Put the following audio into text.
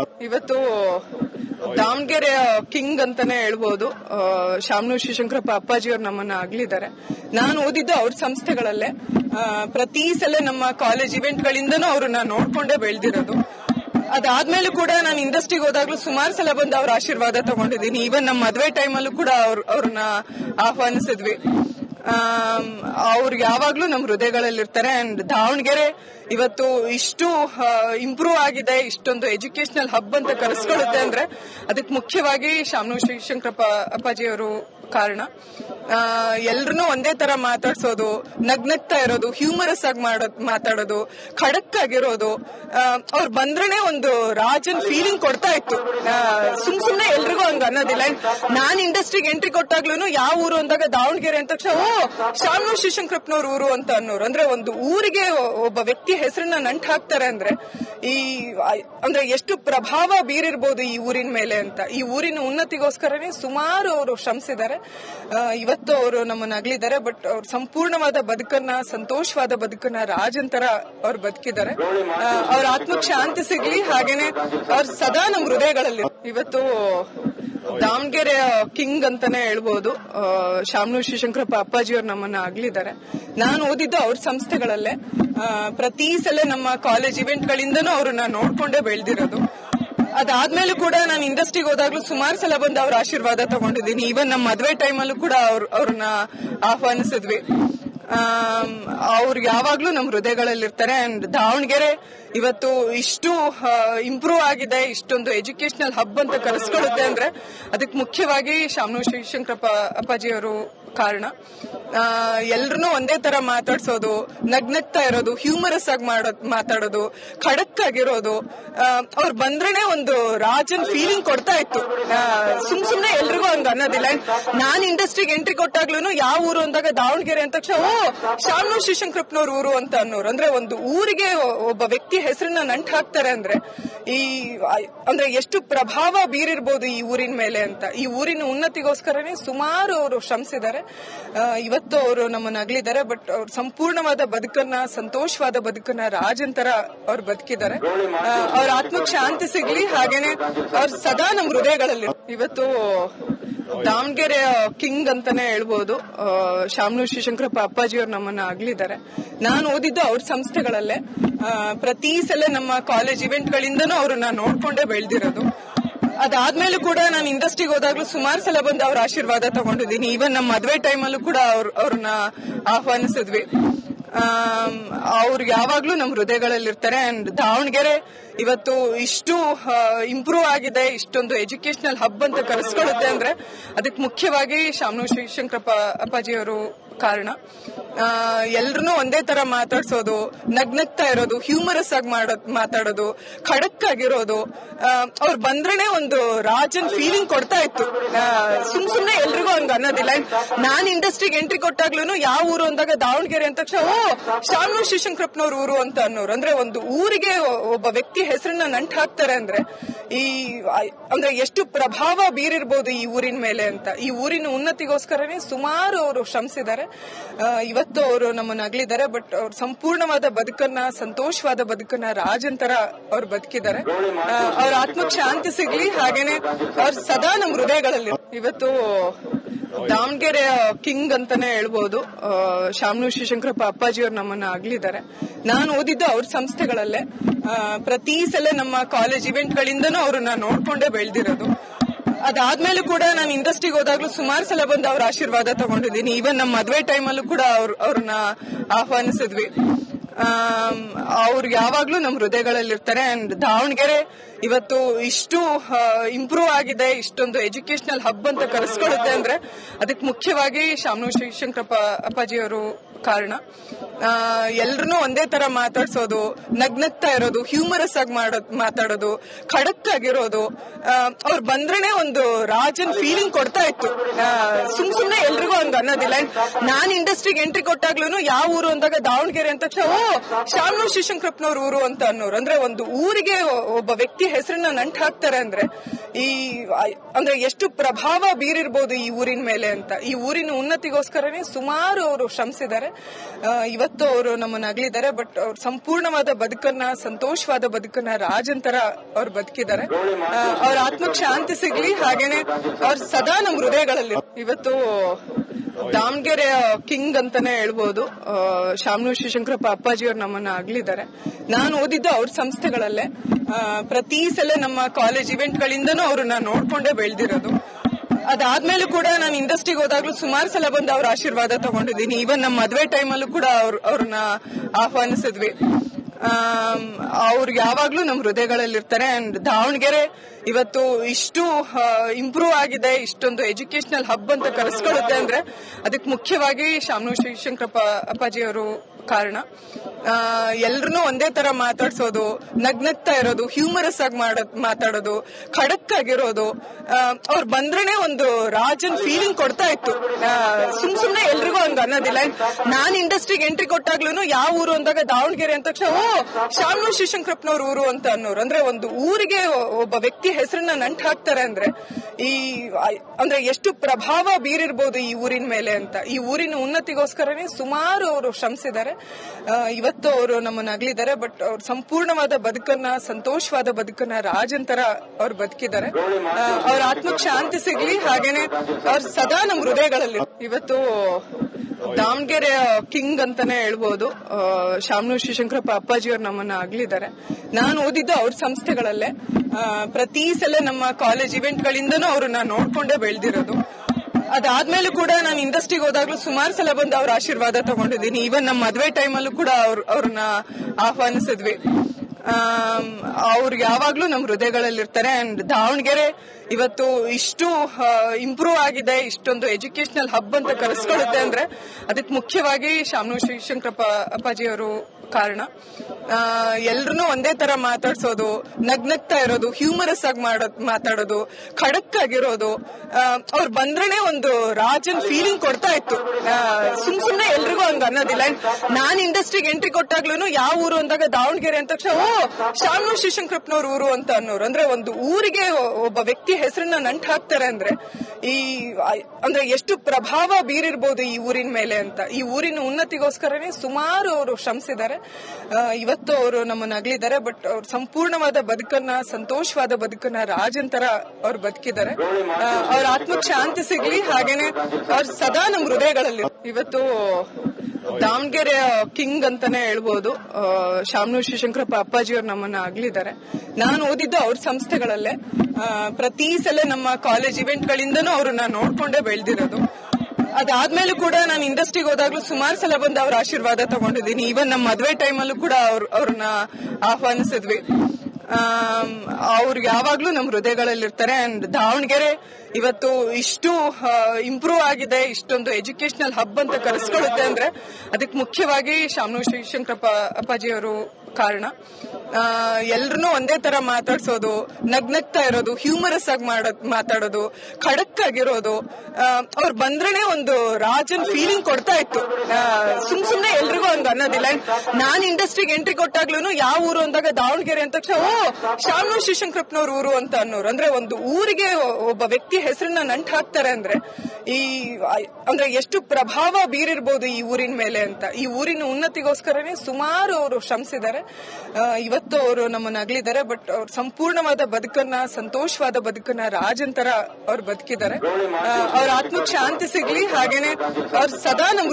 ಇವತ್ತು ದಾವಣಗೆರೆ ಕಿಂಗ್ ಅಂತಾನೆ ಹೇಳ್ಬೋದು. ಶಾಮನು ಶಿವಶಂಕರಪ್ಪ ಅಪ್ಪಾಜಿ ಅವರು ನಮ್ಮನ್ನ ಆಗ್ಲಿದ್ದಾರೆ. ನಾನು ಓದಿದ್ದು ಅವ್ರ ಸಂಸ್ಥೆಗಳಲ್ಲೇ. ಪ್ರತಿ ಸಲ ನಮ್ಮ ಕಾಲೇಜ್ ಇವೆಂಟ್ಗಳಿಂದನೂ ಅವ್ರನ್ನ ನೋಡ್ಕೊಂಡೇ ಬೆಳೆದಿರೋದು. ಅದಾದ್ಮೇಲೂ ಕೂಡ ನಾನು ಇಂಡಸ್ಟ್ರಿಗೆ ಹೋದಾಗ್ಲೂ ಸುಮಾರು ಸಲ ಬಂದು ಅವ್ರ ಆಶೀರ್ವಾದ ತಗೊಂಡಿದ್ದೀನಿ. ಈವನ್ ನಮ್ಮ ಮದ್ವೆ ಟೈಮಲ್ಲೂ ಕೂಡ ಅವ್ರ ಅವ್ರನ್ನ ಆಹ್ವಾನಿಸಿದ್ವಿ. ಅವ್ರು ಯಾವಾಗ್ಲೂ ನಮ್ಮ ಹೃದಯಗಳಲ್ಲಿ ಇರ್ತಾರೆ ಅಂಡ್ ದಾವಣಗೆರೆ ಇವತ್ತು ಇಷ್ಟು ಇಂಪ್ರೂವ್ ಆಗಿದೆ, ಇಷ್ಟೊಂದು ಎಜುಕೇಶನಲ್ ಹಬ್ ಅಂತ ಕರೆಸ್ಕೊಳ್ಳುತ್ತೆ ಅಂದ್ರೆ, ಅದಕ್ಕೆ ಮುಖ್ಯವಾಗಿ ಶ್ರೀಶಂಕರಪ್ಪ ಅಪ್ಪಾಜಿ ಅಪ್ಪಾಜಿಯವರು ಕಾರಣ. ಎಲ್ರು ಒಂದೇ ತರ ಮಾತಾಡ್ಸೋದು, ನಗ್ನಗ್ತಾ ಇರೋದು ಹ್ಯೂಮರಸ್ ಆಗಿ ಮಾಡೋದು ಮಾತಾಡೋದು ಖಡಕ್ ಆಗಿರೋದು ಅವ್ರು ಬಂದ್ರೆ ಒಂದು ರಾಜನ್ ಫೀಲಿಂಗ್ ಕೊಡ್ತಾ ಇತ್ತು. ಸುಮ್ ಸುಮ್ನೆ ಎಲ್ರಿಗೂ ಹಂಗ ಅನ್ನೋದಿಲ್ಲ. ನಾನ್ ಇಂಡಸ್ಟ್ರಿಗೆ ಎಂಟ್ರಿ ಕೊಟ್ಟಾಗ್ಲೂ ಯಾವ ಊರು ಅಂದಾಗ ದಾವಣಗೆರೆ ಅಂತ ತಕ್ಷಣ, ಓ ಶಾಮು ಶಿವಶಂಕರಪ್ಪನವ್ರ ಊರು ಅಂತ ಅನ್ನೋರು. ಅಂದ್ರೆ ಒಂದು ಊರಿಗೆ ಒಬ್ಬ ವ್ಯಕ್ತಿ ಹೆಸರನ್ನ ನಂಟು ಹಾಕ್ತಾರೆ ಅಂದ್ರೆ, ಈ ಅಂದ್ರೆ ಎಷ್ಟು ಪ್ರಭಾವ ಬೀರಿರ್ಬೋದು ಈ ಊರಿನ ಮೇಲೆ ಅಂತ. ಈ ಊರಿನ ಉನ್ನತಿಗೋಸ್ಕರನೇ ಸುಮಾರು ಅವರು ಶ್ರಮಿಸಿದ್ದಾರೆ. ಇವತ್ತು ಅವರು ನಮ್ಮನ್ನ ಅಗಲಿದ್ದಾರೆ ಬಟ್ ಅವ್ರ ಸಂಪೂರ್ಣವಾದ ಬದುಕನ್ನ ಸಂತೋಷವಾದ ಬದುಕನ್ನ ರಾಜನ್ ತರ ಅವ್ರು ಬದುಕಿದ್ದಾರೆ. ಅವ್ರ ಆತ್ಮಕ್ಕೆ ಶಾಂತಿ ಸಿಗ್ಲಿ ಹಾಗೇನೆ ಅವ್ರ ಸದಾ ನಮ್ಮ ಹೃದಯಗಳಲ್ಲಿ ಇವತ್ತು ದಾವಣಗೆರೆ ಕಿಂಗ್ ಅಂತಾನೆ ಹೇಳ್ಬೋದು. ಆ, ಶಾಮನೂರ್ ಅಪ್ಪಾಜಿ ಅವ್ರು ನಮ್ಮನ್ನ ಆಗ್ಲಿದ್ದಾರೆ ನಾನು ಓದಿದ್ದು ಅವ್ರ ಸಂಸ್ಥೆಗಳಲ್ಲೇ. ಪ್ರತಿ ಸಲ ನಮ್ಮ ಕಾಲೇಜ್ ಇವೆಂಟ್ಗಳಿಂದನೂ ಅವ್ರನ್ನ ನೋಡ್ಕೊಂಡೇ ಬೆಳೆದಿರೋದು. ಅದಾದ್ಮೇಲೂ ಕೂಡ ನಾನು ಇಂಡಸ್ಟ್ರಿಗೆ ಹೋದಾಗ್ಲೂ ಸುಮಾರು ಸಲ ಬಂದು ಅವ್ರ ಆಶೀರ್ವಾದ ತಗೊಂಡಿದ್ದೀನಿ. ಈವನ್ ನಮ್ಮ ಮದುವೆ ಟೈಮಲ್ಲೂ ಕೂಡ ಅವ್ರು, ಅವ್ರನ್ನ ಆಹ್ವಾನಿಸಿದ್ವಿ. ಅವ್ರು ಯಾವಾಗ್ಲೂ ನಮ್ಮ ಹೃದಯಗಳಲ್ಲಿ ಇರ್ತಾರೆ ಅಂಡ್ ದಾವಣಗೆರೆ ಇವತ್ತು ಇಷ್ಟು ಇಂಪ್ರೂವ್ ಆಗಿದೆ, ಇಷ್ಟೊಂದು ಎಜುಕೇಶನಲ್ ಹಬ್ ಅಂತ ಕರೆಸ್ಕೊಳ್ಳುತ್ತೆ ಅಂದ್ರೆ ಅದಕ್ಕೆ ಮುಖ್ಯವಾಗಿ ಶಾಮನೂರು ಶ್ರೀಶಂಕರಪ್ಪ ಅಪ್ಪಾಜಿ ಅಪ್ಪಾಜಿಯವರು ಕಾರಣ. ಎಲ್ರೂ ಒಂದೇ ತರ ಮಾತಾಡ್ಸೋದು, ನಗ್ನಗ್ತಾ ಇರೋದು ಹ್ಯೂಮರಸ್ ಆಗಿ ಮಾಡೋದು ಮಾತಾಡೋದು ಖಡಕ್ ಆಗಿರೋದು ಅವ್ರು ಬಂದ್ರೇನೆ ಒಂದು ರಾಜನ್ ಫೀಲಿಂಗ್ ಕೊಡ್ತಾ ಇತ್ತು. ಸುಮ್ ಸುಮ್ನೆ ಎಲ್ರಿಗೂ ಒಂದು ಅನ್ನೋದಿಲ್ಲ. ನಾನ್ ಇಂಡಸ್ಟ್ರಿಗೆ ಎಂಟ್ರಿ ಕೊಟ್ಟಾಗ್ಲೂ ಯಾವ ಊರು ಅಂದಾಗ ದಾವಣಗೆರೆ ಅಂದ ತಕ್ಷಣ, ಓ ಶಾಮನೂರ್ ಶಿವಶಂಕರಪ್ಪನವ್ರ ಊರು ಅಂತ ಅನ್ನೋರು. ಅಂದ್ರೆ ಒಂದು ಊರಿಗೆ ಒಬ್ಬ ವ್ಯಕ್ತಿ ಹೆಸರನ್ನ ನಂಟು ಹಾಕ್ತಾರೆ ಅಂದ್ರೆ, ಈ ಅಂದ್ರೆ ಎಷ್ಟು ಪ್ರಭಾವ ಬೀರಿರ್ಬೋದು ಈ ಊರಿನ ಮೇಲೆ ಅಂತ. ಈ ಊರಿನ ಉನ್ನತಿಗೋಸ್ಕರನೇ ಸುಮಾರು ಅವರು ಶ್ರಮಿಸಿದ್ದಾರೆ. ಇವತ್ತು ಅವರು ನಮ್ಮನ್ನ ಅಗಲಿದ್ದಾರೆ ಬಟ್ ಅವ್ರ ಸಂಪೂರ್ಣವಾದ ಬದುಕನ್ನ, ಸಂತೋಷವಾದ ಬದುಕನ್ನ ರಾಜಂತರ ಅವ್ರು ಬದುಕಿದ್ದಾರೆ. ಅವ್ರ ಆತ್ಮಕ್ಕೆ ಶಾಂತಿ ಸಿಗ್ಲಿ, ಹಾಗೇನೆ ಅವ್ರ ಸದಾ ನಮ್ಮ ಹೃದಯಗಳಲ್ಲಿ. ಇವತ್ತು ದಾವಣಗೆರೆ ಕಿಂಗ್ ಅಂತಾನೆ ಹೇಳ್ಬೋದು. ಶಾಮನು ಶಿವಶಂಕರಪ್ಪ ಅಪ್ಪಾಜಿಯವ್ರು ನಮ್ಮನ್ನ ಆಗ್ಲಿದ್ದಾರೆ ನಾನು ಓದಿದ್ದು ಅವ್ರ ಸಂಸ್ಥೆಗಳಲ್ಲೇ. ಪ್ರತಿ ಸಲ ನಮ್ಮ ಕಾಲೇಜ್ ಇವೆಂಟ್ಗಳಿಂದನೂ ಅವ್ರನ್ನ ನೋಡ್ಕೊಂಡೇ ಬೆಳೆದಿರೋದು. ಅದಾದ್ಮೇಲೂ ಕೂಡ ನಾನು ಇಂಡಸ್ಟ್ರಿಗೆ ಹೋದಾಗ್ಲೂ ಸುಮಾರು ಸಲ ಬಂದು ಅವ್ರ ಆಶೀರ್ವಾದ ತಗೊಂಡಿದ್ದೀನಿ. ಈವನ್ ನಮ್ಮ ಮದುವೆ ಟೈಮಲ್ಲೂ ಕೂಡ ಅವ್ರ ಅವ್ರನ್ನ ಆಹ್ವಾನಿಸಿದ್ವಿ. ಅವ್ರು ಯಾವಾಗ್ಲೂ ನಮ್ಮ ಹೃದಯಗಳಲ್ಲಿ ಇರ್ತಾರೆ ಅಂಡ್ ದಾವಣಗೆರೆ ಇವತ್ತು ಇಷ್ಟು ಇಂಪ್ರೂವ್ ಆಗಿದೆ, ಇಷ್ಟೊಂದು ಎಜುಕೇಶನಲ್ ಹಬ್ ಅಂತ ಕರೆಸ್ಕೊಳ್ಳುತ್ತೆ ಅಂದ್ರೆ ಅದಕ್ಕೆ ಮುಖ್ಯವಾಗಿ ಶಾಮನು ಶಿವಶಂಕರಪ್ಪ ಅಪ್ಪಾಜಿಯವರು ಕಾರಣ. ಎಲ್ರನ್ನೂ ಒಂದೇ ತರ ಮಾತಾಡ್ಸೋದು, ನಗ್ನಗ್ತಾ ಇರೋದು ಹ್ಯೂಮರಸ್ ಆಗಿ ಮಾಡೋದು ಮಾತಾಡೋದು ಖಡಕ್ ಆಗಿರೋದು ಅವ್ರು ಬಂದ್ರೆ ಒಂದು ರಾಜನ್ ಫೀಲಿಂಗ್ ಕೊಡ್ತಾ ಇತ್ತು. ಸುಮ್ ಸುಮ್ನೆ ಎಲ್ರಿಗೂ ಹಂಗ ಅನ್ನೋದಿಲ್ಲ. ನಾನು ಇಂಡಸ್ಟ್ರಿಗೆ ಎಂಟ್ರಿ ಕೊಟ್ಟಾಗ್ಲೂ ಯಾವ ಊರು ಅಂದಾಗ ದಾವಣಗೆರೆ ಅಂತ ತಕ್ಷಣ, ಓ, ಶಾಮನೂರ್ ಶಿವಶಂಕರಪ್ಪನವ್ರ ಊರು ಅಂತ ಅನ್ನೋರು. ಅಂದ್ರೆ ಒಂದು ಊರಿಗೆ ಒಬ್ಬ ವ್ಯಕ್ತಿ ಹೆಸರನ್ನ ನಂಟು ಹಾಕ್ತಾರೆ ಅಂದ್ರೆ ಈ ಅಂದ್ರೆ ಎಷ್ಟು ಪ್ರಭಾವ ಬೀರಿರ್ಬೋದು ಈ ಊರಿನ ಮೇಲೆ ಅಂತ. ಈ ಊರಿನ ಉನ್ನತಿಗೋಸ್ಕರನೇ ಸುಮಾರು ಅವರು ಶ್ರಮಿಸಿದ್ದಾರೆ. ಇವತ್ತು ಅವರು ನಮ್ಮನ್ನ ಅಗಲಿದ್ದಾರೆ, ಬಟ್ ಅವ್ರ ಸಂಪೂರ್ಣವಾದ ಬದುಕನ್ನ, ಸಂತೋಷವಾದ ಬದುಕನ್ನ ರಾಜಂತರ ಅವ್ರು ಬದುಕಿದ್ದಾರೆ. ಅವ್ರ ಆತ್ಮಕ್ಕೆ ಶಾಂತಿ ಸಿಗ್ಲಿ, ಹಾಗೇನೆ ಅವ್ರ ಸದಾ ನಮ್ಮ ಹೃದಯಗಳಲ್ಲಿ. ಇವತ್ತು ದಾವಣಗೆರೆಯ ಕಿಂಗ್ ಅಂತಾನೆ ಹೇಳ್ಬಹುದು ಆ, ಶಾಮನೂರ್ ಶಿವಶಂಕರಪ್ಪ ಅಪ್ಪಾಜಿಯವ್ರು ನಮ್ಮನ್ನ ಆಗ್ಲಿದ್ದಾರೆ. ನಾನು ಓದಿದ್ದು ಅವ್ರ ಸಂಸ್ಥೆಗಳಲ್ಲೇ. ಪ್ರತಿ ಸಲ ನಮ್ಮ ಕಾಲೇಜ್ ಇವೆಂಟ್ಗಳಿಂದನೂ ಅವ್ರನ್ನ ನೋಡ್ಕೊಂಡೇ ಬೆಳೆದಿರೋದು. ಅದಾದ್ಮೇಲೆ ಕೂಡ ನಾನು ಇಂಡಸ್ಟ್ರಿಗೆ ಹೋದಾಗ್ಲೂ ಸುಮಾರು ಸಲ ಬಂದು ಅವ್ರ ಆಶೀರ್ವಾದ ತಗೊಂಡಿದ್ದೀನಿ. ಈವನ್ ನಮ್ಮ ಮದ್ವೆ ಟೈಮಲ್ಲೂ ಕೂಡ ಅವ್ರ ಅವ್ರನ್ನ ಆಹ್ವಾನಿಸಿದ್ವಿ. ಅವ್ರು ಯಾವಾಗ್ಲೂ ನಮ್ಮ ಹೃದಯಗಳಲ್ಲಿ ಇರ್ತಾರೆ ಅಂಡ್ ದಾವಣಗೆರೆ ಇವತ್ತು ಇಷ್ಟು ಇಂಪ್ರೂವ್ ಆಗಿದೆ, ಇಷ್ಟೊಂದು ಎಜುಕೇಶನಲ್ ಹಬ್ ಅಂತ ಕರೆಸ್ಕೊಳ್ಳುತ್ತೆ ಅಂದ್ರೆ, ಅದಕ್ಕೆ ಮುಖ್ಯವಾಗಿ ಶಾಮನೂರು ಅಪ್ಪಾಜಿ ಅಪ್ಪಾಜಿಯವರು ಕಾರಣ. ಎಲ್ರು ಒಂದೇ ತರ ಮಾತಾಡ್ಸೋದು, ನಗ್ನಗ್ತಾ ಇರೋದು ಹ್ಯೂಮರಸ್ ಆಗಿ ಮಾಡೋದು ಮಾತಾಡೋದು ಖಡಕ್ ಆಗಿರೋದು ಅವ್ರು ಬಂದ್ರೆ ಒಂದು ರಾಜನ್ ಫೀಲಿಂಗ್ ಕೊಡ್ತಾ ಇತ್ತು. ಸುಮ್ ಸುಮ್ನೆ ಎಲ್ರಿಗೂ ಹಂಗ ಅನ್ನೋದಿಲ್ಲ. ನಾನ್ ಇಂಡಸ್ಟ್ರಿಗೆ ಎಂಟ್ರಿ ಕೊಟ್ಟಾಗ್ಲೂ ಯಾವ ಊರು ಅಂದಾಗ ದಾವಣಗೆರೆ ಅಂತ ತಕ್ಷಣ ಓ ಶಾಮನೂರ್ ಶಿವಶಂಕರಪ್ಪನವ್ರ ಊರು ಅಂತ ಅನ್ನೋರು. ಅಂದ್ರೆ ಒಂದು ಊರಿಗೆ ಒಬ್ಬ ವ್ಯಕ್ತಿ ಹೆಸರನ್ನ ನಂಟು ಹಾಕ್ತಾರೆ ಅಂದ್ರೆ, ಈ ಅಂದ್ರೆ ಎಷ್ಟು ಪ್ರಭಾವ ಬೀರಿರ್ಬೋದು ಈ ಊರಿನ ಮೇಲೆ ಅಂತ. ಈ ಊರಿನ ಉನ್ನತಿಗೋಸ್ಕರನೇ ಸುಮಾರು ಅವರು ಶ್ರಮಿಸಿದ್ದಾರೆ. ಶ್ರಮಿಸಿದ್ದಾರೆ ಆ, ಇವತ್ತು ಅವರು ನಮ್ಮನ್ನ ಅಗಲಿದ್ದಾರೆ ಬಟ್ ಅವ್ರ ಸಂಪೂರ್ಣವಾದ ಬದುಕನ್ನ ಸಂತೋಷವಾದ ಬದುಕನ್ನ ರಾಜಂತರ ಅವ್ರು ಬದುಕಿದ್ದಾರೆ. ಅವ್ರ ಆತ್ಮಕ್ಕೆ ಶಾಂತಿ ಸಿಗ್ಲಿ ಹಾಗೇನೆ ಅವ್ರ ಸದಾ ನಮ್ಮ ಹೃದಯಗಳಲ್ಲಿ. ಇವತ್ತು ದಾವಣಗೆರೆ ಕಿಂಗ್ ಅಂತಾನೆ ಹೇಳ್ಬೋದು. ಶಾಮನು ಶಿವಶಂಕರಪ್ಪ ಅಪ್ಪಾಜಿ ಅವ್ರು ನಮ್ಮನ್ನ ಆಗ್ಲಿದ್ದಾರೆ ನಾನು ಓದಿದ್ದು ಅವ್ರ ಸಂಸ್ಥೆಗಳಲ್ಲೇ. ಪ್ರತಿ ಸಲ ನಮ್ಮ ಕಾಲೇಜ್ ಇವೆಂಟ್ ಗಳಿಂದನೂ ಅವ್ರನ್ನ ನೋಡ್ಕೊಂಡೇ ಬೆಳೆದಿರೋದು. ಅದಾದ್ಮೇಲೂ ಕೂಡ ನಾನು ಇಂಡಸ್ಟ್ರಿಗೆ ಹೋದಾಗ್ಲೂ ಸುಮಾರು ಸಲ ಬಂದು ಅವ್ರ ಆಶೀರ್ವಾದ ತಗೊಂಡಿದ್ದೀನಿ. ಈವನ್ ನಮ್ಮ ಮದ್ವೆ ಟೈಮಲ್ಲೂ ಕೂಡ ಅವ್ರು ಅವ್ರನ್ನ ಆಹ್ವಾನಿಸಿದ್ವಿ. ಅವ್ರು ಯಾವಾಗ್ಲೂ ನಮ್ಮ ಹೃದಯಗಳಲ್ಲಿ ಇರ್ತಾರೆ ಅಂಡ್ ದಾವಣಗೆರೆ ಇವತ್ತು ಇಷ್ಟು ಇಂಪ್ರೂವ್ ಆಗಿದೆ. ಇಷ್ಟೊಂದು ಎಜುಕೇಶನಲ್ ಹಬ್ ಅಂತ ಕರೆಸ್ಕೊಳ್ಳುತ್ತೆ ಅಂದ್ರೆ ಅದಕ್ಕೆ ಮುಖ್ಯವಾಗಿ ಶಿವಶಂಕರಪ್ಪ ಅಪ್ಪಾಜಿ ಅವರು ಕಾರಣ. ಎಲ್ರು ಒಂದೇ ತರ ಮಾತಾಡ್ಸೋದು ನಗ್ನಗ್ತಾ ಇರೋದು ಹ್ಯೂಮರಸ್ ಆಗಿ ಮಾತಾಡೋದು ಖಡಕ್ ಆಗಿರೋದು ಅವ್ರು ಬಂದ್ರೆ ಒಂದು ರಾಜನ್ ಫೀಲಿಂಗ್ ಕೊಡ್ತಾ ಇತ್ತು. ಸುಮ್ ಸುಮ್ನೆ ಎಲ್ರಿಗೂ ಹಂಗ ಅನ್ನೋದಿಲ್ಲ. ನಾನ್ ಇಂಡಸ್ಟ್ರಿಗೆ ಎಂಟ್ರಿ ಕೊಟ್ಟಾಗ್ಲೂ ಯಾವ ಊರು ಅಂದಾಗ ದಾವಣಗೆರೆ ಅಂದ ತಕ್ಷಣ ಓ, ಶಾಮನೂರ್ ಶಿವಶಂಕರಪ್ಪನವ್ರ ಊರು ಅಂತ ಅನ್ನೋರು. ಅಂದ್ರೆ ಒಂದು ಊರಿಗೆ ಒಬ್ಬ ವ್ಯಕ್ತಿ ಹೆಸರನ್ನ ನಂಟು ಹಾಕ್ತಾರೆ ಅಂದ್ರೆ, ಈ ಅಂದ್ರೆ ಎಷ್ಟು ಪ್ರಭಾವ ಬೀರಿರ್ಬೋದು ಈ ಊರಿನ ಮೇಲೆ ಅಂತ. ಈ ಊರಿನ ಉನ್ನತಿಗೋಸ್ಕರನೇ ಸುಮಾರು ಅವರು ಶ್ರಮಿಸಿದ್ದಾರೆ. ಇವತ್ತು ಅವರು ನಮ್ಮನ್ನ ಅಗಲಿದ್ದಾರೆ ಬಟ್ ಅವ್ರ ಸಂಪೂರ್ಣವಾದ ಬದುಕನ್ನ, ಸಂತೋಷವಾದ ಬದುಕನ್ನ ರಾಜಂತರ ಅವ್ರು ಬದುಕಿದ್ದಾರೆ. ಅವ್ರ ಆತ್ಮಕ್ ಶಾಂತಿ ಸಿಗ್ಲಿ, ಹಾಗೇನೆ ಅವ್ರ ಸದಾ ನಮ್ಮ ಹೃದಯಗಳಲ್ಲಿ. ಇವತ್ತು ದಾವಣಗೆರೆ ಕಿಂಗ್ ಅಂತಾನೆ ಹೇಳ್ಬೋದು. ಶಾಮನು ಶಿವಶಂಕರಪ್ಪ ಅಪ್ಪಾಜಿ ಅವ್ರು ನಮ್ಮನ್ನ ಆಗ್ಲಿದ್ದಾರೆ. ನಾನು ಓದಿದ್ದು ಅವ್ರ ಸಂಸ್ಥೆಗಳಲ್ಲೇ. ಪ್ರತಿ ಸಲ ನಮ್ಮ ಕಾಲೇಜ್ ಇವೆಂಟ್ ಗಳಿಂದನೂ ಅವ್ರನ್ನ ನೋಡ್ಕೊಂಡೇ ಬೆಳೆದಿರೋದು. ಅದಾದ್ಮೇಲೂ ಕೂಡ ನಾನು ಇಂಡಸ್ಟ್ರಿಗೆ ಹೋದಾಗ್ಲೂ ಸುಮಾರು ಸಲ ಬಂದು ಅವ್ರ ಆಶೀರ್ವಾದ ತಗೊಂಡಿದ್ದೀನಿ. ಈವನ್ ನಮ್ಮ ಮದ್ವೆ ಟೈಮಲ್ಲೂ ಕೂಡ ಅವ್ರ ಅವ್ರನ್ನ ಆಹ್ವಾನಿಸಿದ್ವಿ. ಅವ್ರು ಯಾವಾಗ್ಲೂ ನಮ್ಮ ಹೃದಯಗಳಲ್ಲಿ ಇರ್ತಾರೆ ಅಂಡ್ ದಾವಣಗೆರೆ ಇವತ್ತು ಇಷ್ಟು ಇಂಪ್ರೂವ್ ಆಗಿದೆ, ಇಷ್ಟೊಂದು ಎಜುಕೇಶನಲ್ ಹಬ್ ಅಂತ ಕರೆಸ್ಕೊಳ್ಳುತ್ತೆ ಅಂದ್ರೆ ಅದಕ್ಕೆ ಮುಖ್ಯವಾಗಿ ಶಾಮನೂರು ಶಿವಶಂಕರಪ್ಪ ಅಪ್ಪಾಜಿ ಅವರು ಕಾರಣ. ಎಲ್ರು ಒಂದೇ ತರ ಮಾತಾಡ್ಸೋದು, ನಗ್ನಗ್ತಾ ಇರೋದು ಹ್ಯೂಮರಸ್ ಆಗಿ ಮಾತಾಡೋದು ಖಡಕ್ ಆಗಿರೋದು ಅವ್ರು ಬಂದ್ರೆ ಒಂದು ರಾಜನ್ ಫೀಲಿಂಗ್ ಕೊಡ್ತಾ ಇತ್ತು. ಸುಮ್ ಸುಮ್ನೆ ಎಲ್ರಿಗೂ ಹಂಗ ಅನ್ನೋದಿಲ್ಲ. ನಾನ್ ಇಂಡಸ್ಟ್ರಿಗೆ ಎಂಟ್ರಿ ಕೊಟ್ಟಾಗ್ಲೂ ಯಾವ ಊರು ಅಂದಾಗ ದಾವಣಗೆರೆ ಅಂತ ತಕ್ಷಣ, ಓ, ಶಾಮು ಶಿವಶಂಕರಪ್ಪನವ್ರ ಊರು ಅಂತ ಅನ್ನೋರು. ಅಂದ್ರೆ ಒಂದು ಊರಿಗೆ ಒಬ್ಬ ವ್ಯಕ್ತಿ ಹೆಸರನ್ನ ನಂಟು ಹಾಕ್ತಾರೆ ಅಂದ್ರೆ, ಈ ಅಂದ್ರೆ ಎಷ್ಟು ಪ್ರಭಾವ ಬೀರಿರ್ಬೋದು ಈ ಊರಿನ ಮೇಲೆ ಅಂತ. ಈ ಊರಿನ ಉನ್ನತಿಗೋಸ್ಕರನೇ ಸುಮಾರು ಅವರು ಶ್ರಮಿಸಿದ್ದಾರೆ. ಇವತ್ತು ಅವರು ನಮ್ಮನ್ನ ಅಗಲಿದ್ದಾರೆ ಬಟ್ ಅವ್ರ ಸಂಪೂರ್ಣವಾದ ಬದುಕನ್ನ, ಸಂತೋಷವಾದ ಬದುಕನ್ನ ರಾಜನ್ ತರ ಅವ್ರು ಬದುಕಿದ್ದಾರೆ. ಅವ್ರ ಆತ್ಮಕ್ಕೆ ಶಾಂತಿ ಸಿಗ್ಲಿ, ಹಾಗೇನೆ ಅವ್ರ ಸದಾ ನಮ್ಮ ಹೃದಯಗಳಲ್ಲಿ ಇವತ್ತು ದಾವಣಗೆರೆ ಕಿಂಗ್ ಅಂತಾನೆ ಹೇಳ್ಬೋದು. ಶಾಮನೂರ್ ಶಿವಶಂಕರಪ್ಪ ಅಪ್ಪಾಜಿ ಅವ್ರು ನಮ್ಮನ್ನ ಆಗ್ಲಿದ್ದಾರೆ ನಾನು ಓದಿದ್ದು ಅವ್ರ ಸಂಸ್ಥೆಗಳಲ್ಲೇ. ಪ್ರತಿ ಸಲ ನಮ್ಮ ಕಾಲೇಜ್ ಇವೆಂಟ್ ಗಳಿಂದನೂ ಅವ್ರನ್ನ ನೋಡ್ಕೊಂಡೇ ಬೆಳೆದಿರೋದು. ಅದಾದ್ಮೇಲೂ ಕೂಡ ನಾನು ಇಂಡಸ್ಟ್ರಿಗೆ ಹೋದಾಗ್ಲೂ ಸುಮಾರು ಸಲ ಬಂದು ಅವ್ರ ಆಶೀರ್ವಾದ ತಗೊಂಡಿದ್ದೀನಿ. ಈವನ್ ನಮ್ಮ ಮದುವೆ ಟೈಮಲ್ಲೂ ಕೂಡ ಅವ್ರು, ಅವ್ರನ್ನ ಆಹ್ವಾನಿಸಿದ್ವಿ. ಅವ್ರು ಯಾವಾಗ್ಲೂ ನಮ್ಮ ಹೃದಯಗಳಲ್ಲಿ ಇರ್ತಾರೆ ಅಂಡ್ ದಾವಣಗೆರೆ ಇವತ್ತು ಇಷ್ಟು ಇಂಪ್ರೂವ್ ಆಗಿದೆ, ಇಷ್ಟೊಂದು ಎಜುಕೇಶನಲ್ ಹಬ್ ಅಂತ ಕರೆಸ್ಕೊಳ್ಳುತ್ತೆ ಅಂದ್ರೆ ಅದಕ್ಕೆ ಮುಖ್ಯವಾಗಿ ಶಾಮನು ಅಪ್ಪಾಜಿ ಅವರು ಕಾರಣ. ಎಲ್ರೂ ಒಂದೇ ತರ ಮಾತಾಡ್ಸೋದು, ನಗ್ನಗ್ತಾ ಇರೋದು ಹ್ಯೂಮರಸ್ ಆಗಿ ಮಾಡೋ, ಮಾತಾಡೋದು ಖಡಕ್ ಆಗಿರೋದು ಅವ್ರು ಬಂದ್ರೆ ಒಂದು ರಾಜನ್ ಫೀಲಿಂಗ್ ಕೊಡ್ತಾ ಇತ್ತು. ಸುಮ್ ಸುಮ್ನೆ ಎಲ್ರಿಗೂ ಒಂದು ಅನ್ನೋದಿಲ್ಲ. ನಾನ್ ಇಂಡಸ್ಟ್ರಿಗೆ ಎಂಟ್ರಿ ಕೊಟ್ಟಾಗ್ಲೂ ಯಾವ ಊರು ಅಂದಾಗ ದಾವಣಗೆರೆ ಅಂತ ತಕ್ಷಣ, ಓ, ಶಾಮನೂರ್ ಶಿವಶಂಕರಪ್ಪನವ್ರ ಊರು ಅಂತ ಅನ್ನೋರು. ಅಂದ್ರೆ ಒಂದು ಊರಿಗೆ ಒಬ್ಬ ವ್ಯಕ್ತಿ ಹೆಸರನ್ನ ನಂಟು ಹಾಕ್ತಾರೆ ಅಂದ್ರೆ ಈ ಅಂದ್ರೆ ಎಷ್ಟು ಪ್ರಭಾವ ಬೀರಿರ್ಬೋದು ಈ ಊರಿನ ಮೇಲೆ ಅಂತ. ಈ ಊರಿನ ಉನ್ನತಿಗೋಸ್ಕರನೇ ಸುಮಾರು ಅವರು ಶ್ರಮಿಸಿದ್ದಾರೆ. ಇವತ್ತು ಅವರು ನಮ್ಮನ್ನ ಅಗಲಿದ್ದಾರೆ ಬಟ್ ಅವ್ರ ಸಂಪೂರ್ಣವಾದ ಬದುಕನ್ನ, ಸಂತೋಷವಾದ ಬದುಕನ್ನ ರಾಜಂತರ ಅವ್ರು ಬದುಕಿದ್ದಾರೆ. ಅವ್ರ ಆತ್ಮಕ್ಕೆ ಶಾಂತಿ ಸಿಗ್ಲಿ, ಹಾಗೇನೆ ಅವ್ರ ಸದಾ ನಮ್ಮ